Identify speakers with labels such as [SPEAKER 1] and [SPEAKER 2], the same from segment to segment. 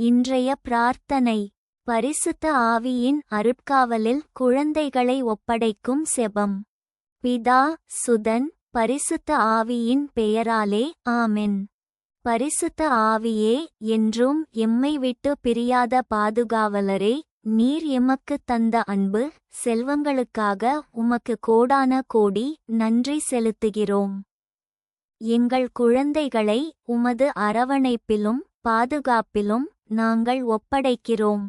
[SPEAKER 1] இன்றைய பிரார்த்தனை. பரிசுத்த ஆவியின் அருட்காவலில் குழந்தைகளை ஒப்படைக்கும் செபம். பிதா சுதன் பரிசுத்த ஆவியின் பெயராலே ஆமென். பரிசுத்த ஆவியே என்றும் எம்மை விட்டு பிரியாத பாதுகாவலரே நீர் எமக்கு தந்த அன்பு செல்வங்களுக்காக உமக்கு கோடான கோடி நன்றி செலுத்துகிறோம். எங்கள் குழந்தைகளை உமது அரவணைப்பிலும் பாதுகாப்பிலும் நாங்கள் ஒப்படைக்கிறோம்.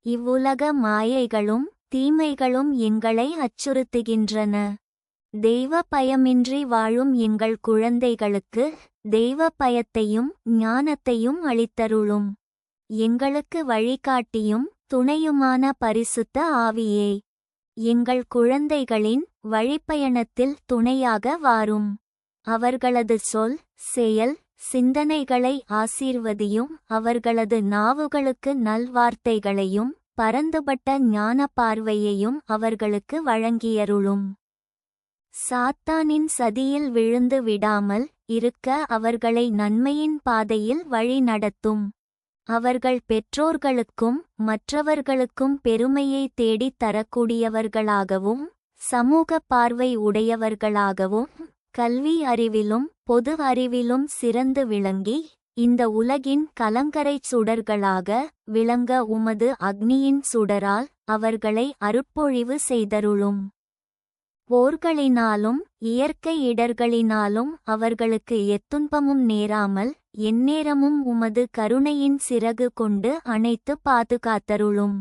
[SPEAKER 1] இவ்வுலக மாயைகளும் தீமைகளும் எங்களை அச்சுறுத்துகின்றன. தெய்வ பயமின்றி வாழும் எங்கள் குழந்தைகளுக்கு தெய்வ பயத்தையும் ஞானத்தையும் அளித்தருளும். எங்களுக்கு வழிகாட்டியும் துணையுமான பரிசுத்த ஆவியே. எங்கள் குழந்தைகளின் வழிப்பயணத்தில் துணையாக வாரும். அவர்களது சொல் செயல் சிந்தனைகளை ஆசீர்வதியும் அவர்களது நாவுகளுக்கு நல்வார்த்தைகளையும் பரந்துபட்ட ஞான பார்வையையும் அவர்களுக்கு வழங்கியருளும். சாத்தானின் சதியில் விழுந்து விடாமல் இருக்க அவர்களை நன்மையின் பாதையில் வழி நடத்தும். அவர்கள் பெற்றோர்களுக்கும் மற்றவர்களுக்கும் பெருமையை தேடித் தரக்கூடியவர்களாகவும் சமூக பார்வை உடையவர்களாகவும் கல்வி அறிவிலும் பொது அறிவிலும் சிறந்து விளங்கி இந்த உலகின் கலங்கரைச் சுடர்களாக விளங்க உமது அக்னியின் சுடரால் அவர்களை அருட்பொழிவு செய்தருளும். போர்களினாலும் இயற்கை இடர்களினாலும் அவர்களுக்கு எத்துன்பமும் நேராமல் எந்நேரமும் உமது கருணையின் சிறகு கொண்டு அணைத்து பாதுகாத்தருளும்.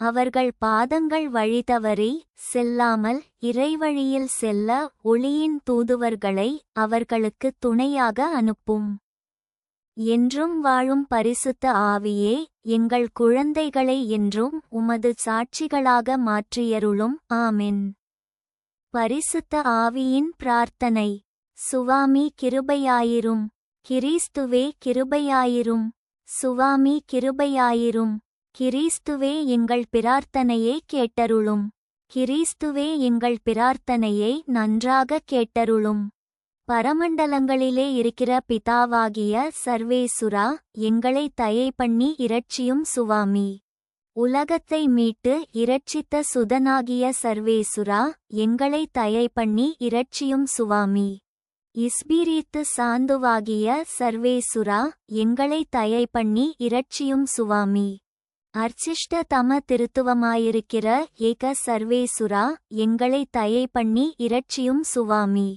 [SPEAKER 1] அவர்கள் பாதங்கள் வழிதவறி செல்லாமல் இறைவழியில் செல்ல ஒளியின் தூதுவர்களை அவர்களுக்கு துணையாக அனுப்பும். என்றும் வாழும் பரிசுத்த ஆவியே எங்கள் குழந்தைகளை என்றும் உமது சாட்சிகளாக மாற்றியருளும். ஆமென். பரிசுத்த ஆவியின் பிரார்த்தனை. சுவாமி கிருபையாயிரும். கிரீஸ்துவே கிருபையாயிரும். சுவாமி கிருபையாயிரும். கிரீஸ்துவே எங்கள் பிரார்த்தனையை கேட்டருளும். கிரீஸ்துவே எங்கள் பிரார்த்தனையை நன்றாக கேட்டருளும். பரமண்டலங்களிலே இருக்கிற பிதாவாகிய சர்வேசுரா எங்களை தயை பண்ணி இரட்சியும் சுவாமி. உலகத்தை மீட்டு இரட்சித்த சுதனாகிய சர்வேசுரா எங்களை தயை பண்ணி இரட்சியும் சுவாமி. இஸ்பீரீத்து சாந்துவாகிய சர்வேசுரா எங்களை தயை பண்ணி இரட்சியும் சுவாமி. அர்ச்சிஷ்ட தம திருத்துவமாயிருக்கிற ஏக சர்வேசுரா எங்களை தயை பண்ணி இரட்சியும் சுவாமி.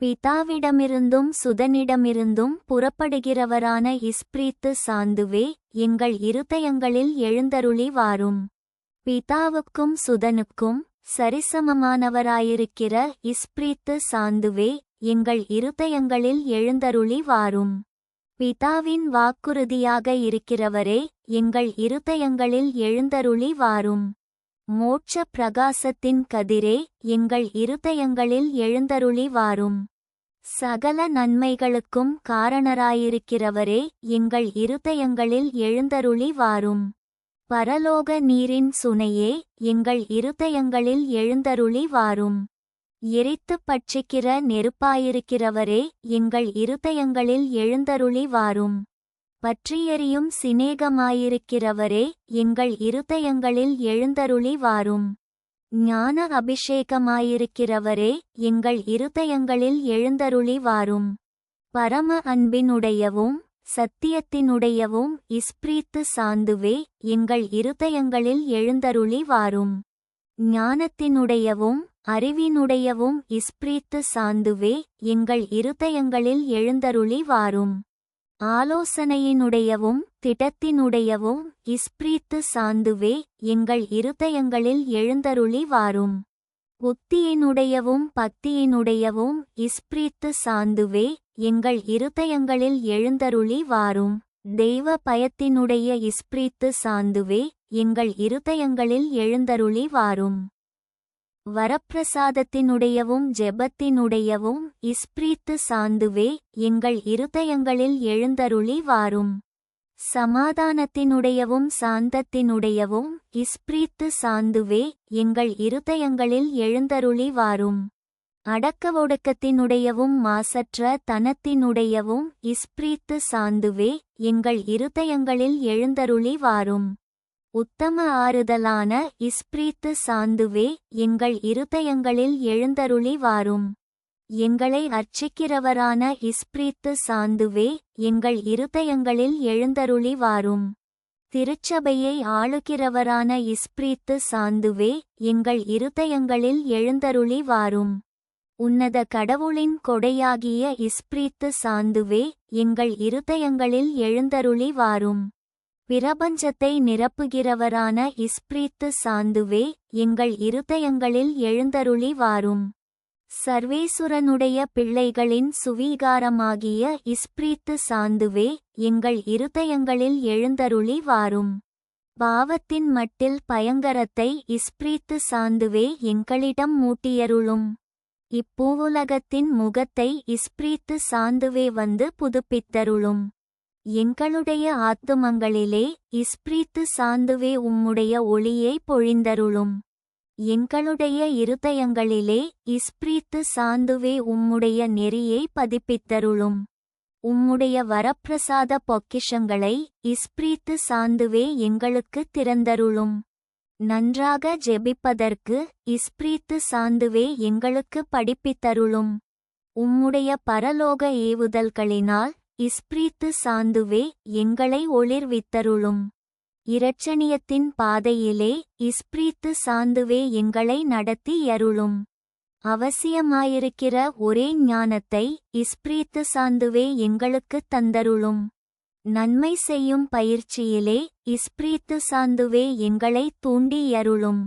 [SPEAKER 1] பிதாவிடமிருந்தும் சுதனிடமிருந்தும் புறப்படுகிறவரான இஸ்பிரீத்து சாந்துவே எங்கள் இருதயங்களில் எழுந்தருளி வாரும். பிதாவுக்கும் சுதனுக்கும் சரிசமமானவராயிருக்கிற இஸ்பிரீத்து சாந்துவே எங்கள் இருதயங்களில் எழுந்தருளி வாரும். பிதாவின் வாக்குறுதியாக இருக்கிறவரே எங்கள் இருதயங்களில் எழுந்தருளி வாரும். மோட்ச பிரகாசத்தின் கதிரே எங்கள் இருதயங்களில் எழுந்தருளி வாரும். சகல நன்மைகளுக்கும் காரணராயிருக்கிறவரே எங்கள் இருதயங்களில் எழுந்தருளி வாரும். பரலோக நீரின் சுனையே எங்கள் இருதயங்களில் எழுந்தருளி வாரும். எரித்து பட்சிக்கிற நெருப்பாயிருக்கிறவரே எங்கள் இருதயங்களில் எழுந்தருளி வாரும். பற்றியெறியும் சிநேகமாயிருக்கிறவரே எங்கள் இருதயங்களில் எழுந்தருளி வாரும். ஞான அபிஷேகமாயிருக்கிறவரே எங்கள் இருதயங்களில் எழுந்தருளி வாரும். பரம அன்பினுடையவும் சத்தியத்தினுடையவும் இஸ்பிரீத்து சாந்துவே எங்கள் இருதயங்களில் எழுந்தருளி வாரும். ஞானத்தினுடையவும் அறிவினுடையவும் இஸ்பிரீத்து சாந்துவே எங்கள் இருதயங்களில் எழுந்தருளி வாரும். ஆலோசனையினுடையவும் திட்டத்தினுடையவும் இஸ்பிரீத்து சாந்துவே எங்கள் இருதயங்களில் எழுந்தருளி வாரும். உத்தியினுடையவும் பக்தியினுடையவும் இஸ்பிரீத்து சாந்துவே எங்கள் இருதயங்களில் எழுந்தருளி வாரும். தெய்வ பயத்தினுடைய இஸ்பிரீத்து சாந்துவே எங்கள் இருதயங்களில் எழுந்தருளி வாரும். வரப்பிரசாதத்தினுடையவும் ஜெபத்தினுடையவும் இஸ்பிரீத்து சாந்துவே எங்கள் இருதயங்களில் எழுந்தருளி வாரும். சமாதானத்தினுடையவும் சாந்தத்தினுடையவும் இஸ்பிரீத்து சாந்துவே எங்கள் இருதயங்களில் எழுந்தருளி வாரும். அடக்க ஒடுக்கத்தினுடையவும் மாசற்ற தனத்தினுடையவும் இஸ்பிரித்து சாந்துவே எங்கள் இருதயங்களில் எழுந்தருளி வாரும். உத்தம ஆறுதலான இஸ்பிரித்து சாந்துவே எங்கள் இருதயங்களில் எழுந்தருளி வாரும். எங்களை அர்ச்சிக்கிறவரான இஸ்பிரித்து சாந்துவே எங்கள் இருதயங்களில் எழுந்தருளி வாரும். திருச்சபையை ஆளுகிறவரான இஸ்பிரித்து சாந்துவே எங்கள் இருதயங்களில் எழுந்தருளி வாரும். உன்னத கடவுளின் கொடையாகிய இஸ்பிரித்து சாந்துவே எங்கள் இருதயங்களில் எழுந்தருளி வாரும். பிரபஞ்சத்தை நிரப்புகிறவரான இஸ்பிரித்து சாந்துவே எங்கள் இருதயங்களில் எழுந்தருளி வாரும். சர்வேசுரனுடைய பிள்ளைகளின் சுவீகாரமாகிய இஸ்பிரித்து சாந்துவே எங்கள் இருதயங்களில் எழுந்தருளி வாரும். பாவத்தின் மட்டில் பயங்கரத்தை இஸ்பிரித்து சாந்துவே எங்களிடம் மூட்டியருளும். இப்பூவுலகத்தின் முகத்தை இஸ்பிரித்து சாந்துவே வந்து புதுப்பித்தருளும். எங்களுடைய ஆத்துமங்களிலே இஸ்பிரித்து சாந்துவே உம்முடைய ஒளியை பொழிந்தருளும். எங்களுடைய இருதயங்களிலே இஸ்பிரித்து சாந்துவே உம்முடைய நெறியை பதிப்பித்தருளும். உம்முடைய வரப்பிரசாத பொக்கிஷங்களை இஸ்பிரித்து சாந்துவே எங்களுக்கு திறந்தருளும். நன்றாக ஜெபிப்பதற்கு இஸ்பிரித்து சாந்துவே எங்களுக்கு படிப்பித்தருளும். உம்முடைய பரலோக ஏவுதல்களினால் இஸ்பிரித்து சாந்துவே எங்களை ஒளிர்வித்தருளும். இரட்சணியத்தின் பாதையிலே இஸ்பிரித்து சாந்துவே எங்களை நடத்தி அருளும். அவசியமாயிருக்கிற ஒரே ஞானத்தை இஸ்பிரித்து சாந்துவே எங்களுக்கு தந்தருளும். நன்மை செய்யும் பயிற்சியிலே இஸ்பிரித்து சாந்துவே எங்களை தூண்டி யருளும்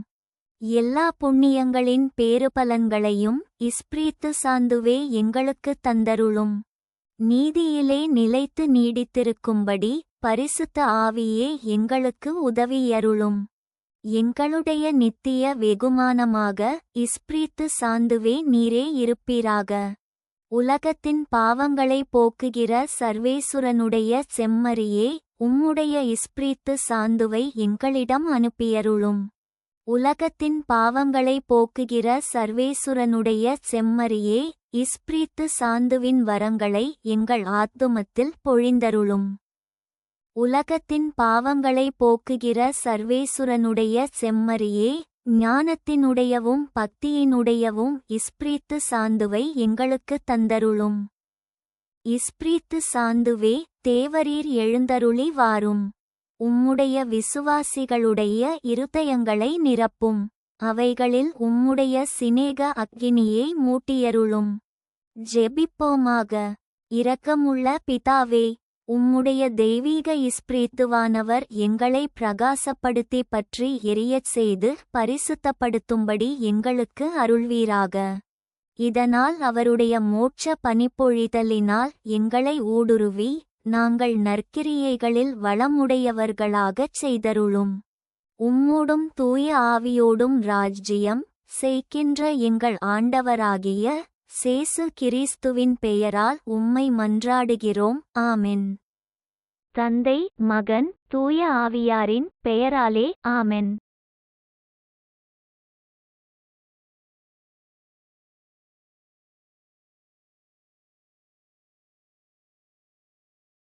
[SPEAKER 1] எல்லா புண்ணியங்களின் பேறுபலன்களையும் இஸ்பிரித்து சாந்துவே எங்களுக்கு தந்தருளும். நீதியிலே நிலைத்து நீடித்திருக்கும்படி பரிசுத்த ஆவியே எங்களுக்கு உதவியருளும். எங்களுடைய நித்திய வெகுமானமாக இஸ்பிரித்து சாந்துவே நீரே இருப்பீராக. உலகத்தின் பாவங்களை போக்குகிற சர்வேசுரனுடைய செம்மறியே உம்முடைய இஸ்பிரித்து சாந்துவை எங்களிடம் அனுப்பியருளும். உலகத்தின் பாவங்களை போக்குகிற சர்வேசுரனுடைய செம்மறியே இஸ்பிரித்து சாந்துவின் வரங்களை எங்கள் ஆத்துமத்தில் பொழிந்தருளும். உலகத்தின் பாவங்களை போக்குகிற சர்வேசுரனுடைய செம்மறியே ஞானத்தினுடையவும் பக்தியினுடையவும் இஸ்பிரித்து சாந்துவை எங்களுக்கு தந்தருளும். இஸ்பிரித்து சாந்துவே தேவரீர் எழுந்தருளி வாரும். உம்முடைய விசுவாசிகளுடைய இருதயங்களை நிரப்பும். அவைகளில் உம்முடைய சிநேக அக்கினியை மூட்டியருளும். ஜெபிப்போமாக. இரக்கமுள்ள பிதாவே உம்முடைய தெய்வீக இஸ்பிரித்துவானவர் எங்களை பிரகாசப்படுத்தி பற்றி எரியச் செய்து பரிசுத்தப்படுத்தும்படி எங்களுக்கு அருள்வீராக. இதனால் அவருடைய மோட்ச பனிப்பொழிதலினால் எங்களை ஊடுருவி நாங்கள் நற்கிரியைகளில் வளமுடையவர்களாகச் செய்தருளும். உம்மோடும் தூய ஆவியோடும் ராஜ்ஜியம் செய்கின்ற எங்கள் ஆண்டவராகிய சேசு கிறிஸ்துவின் பெயரால் உம்மை மன்றாடுகிறோம். ஆமென். தந்தை மகன் தூய ஆவியாரின் பெயராலே ஆமென்.